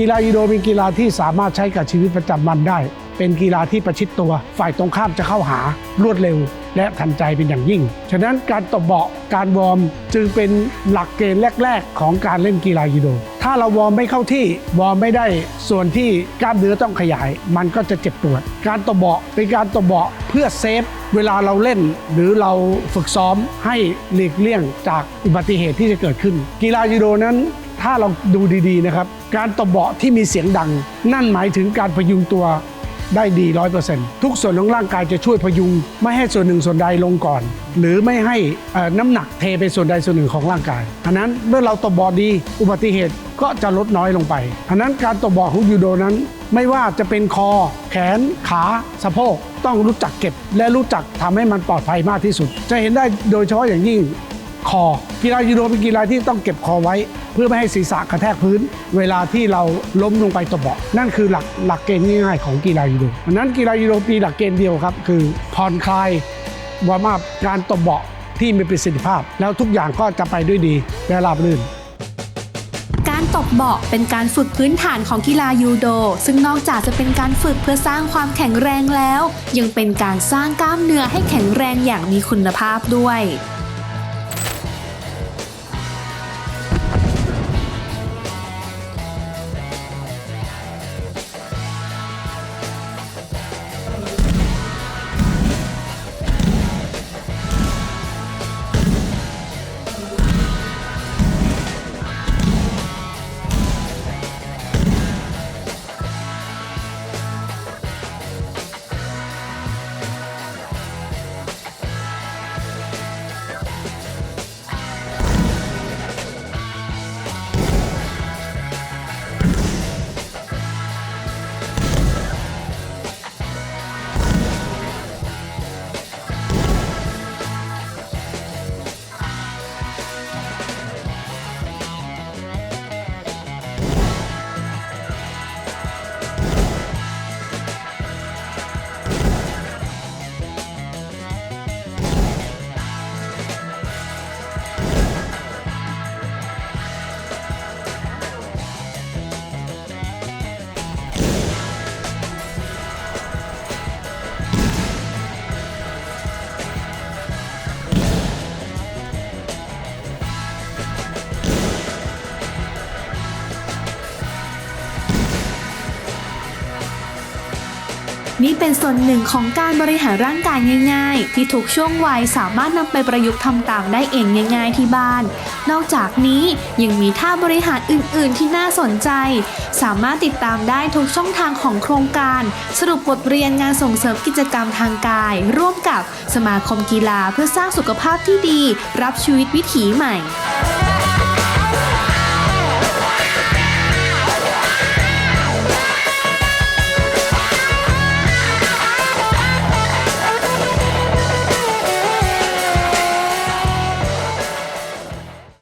กีฬายูโดเป็นกีฬาที่สามารถใช้กับชีวิตประจำวันได้ เป็นกีฬาที่ประชิดตัว ฝ่ายตรงข้ามจะเข้าหารวดเร็ว และทันใจเป็นอย่างยิ่ง ฉะนั้นการตบเบาะการวอร์มจึงเป็นหลักเกณฑ์แรก ๆ ของการเล่นกีฬายูโด ถ้าเราวอร์มไม่เข้าที่วอร์มไม่ได้ส่วนที่กล้ามเนื้อต้องขยาย มันก็จะเจ็บปวด การตบเบาะเป็นการตบเบาะเพื่อเซฟเวลาเราเล่นหรือเราฝึกซ้อมให้หลีกเลี่ยงจากอุบัติเหตุที่จะเกิดขึ้น กีฬายูโดนั้น ถ้าเราดูดีๆนะครับ การตบเบาะที่มีเสียงดัง นั่นหมายถึงการพยุงตัวได้ดีร้อยเปอร์เซ็นต์ทุกส่วนของร่างกายจะช่วยพยุง ไม่ให้ส่วนหนึ่งส่วนใดลงก่อน หรือไม่ให้น้ำหนักเทไปส่วนใดส่วนหนึ่งของร่างกายอันนั้นเมื่อเราตบเบาดี อุบัติเหตุก็จะลดน้อยลงไปอันนั้นการตบเบาะของยูโดนั้น ไม่ว่าจะเป็นคอ แขน ขาสะโพกต้องรู้จักเก็บ และรู้จักทำให้มันปลอดภัยมากที่สุด จะเห็นได้โดยเฉพาะอย่างยิ่ง คอ กีฬายูโดเป็นกีฬาที่ต้องเก็บคอไว้ เพื่อไม่ให้ศีรษะกระแทกพื้น เวลาที่เราล้มลงไปตะเบาะนั่นคือหลักหลักเกณฑ์ง่ายๆของกีฬายูโดดังนั้นกีฬายูโดมีหลักเกณฑ์เดียวครับ คือผ่อนคลายวอร์มอัพการตะเบาะที่มีประสิทธิภาพ แล้วทุกอย่างก็จะไปด้วยดีและราบรื่นการตบเบาะเป็นการฝึกพื้นฐานของกีฬายูโด ซึ่งนอกจากจะเป็นการฝึกเพื่อสร้างความแข็งแรงแล้ว ยังเป็นการสร้างกล้ามเนื้อให้แข็งแรงอย่างมีคุณภาพด้วย นี่เป็นส่วนหนึ่งของการบริหารร่างกายง่าย ๆ ที่ทุกช่วงวัยสามารถนำไปประยุกต์ทำตามได้เองง่าย ๆ ที่บ้าน นอกจากนี้ยังมีท่าบริหารอื่น ๆ ที่น่าสนใจ สามารถติดตามได้ทุกช่องทางของโครงการ สรุปบทเรียนงานส่งเสริมกิจกรรมทางกาย ร่วมกับสมาคมกีฬาเพื่อสร้างสุขภาพที่ดี รับชีวิตวิถีใหม่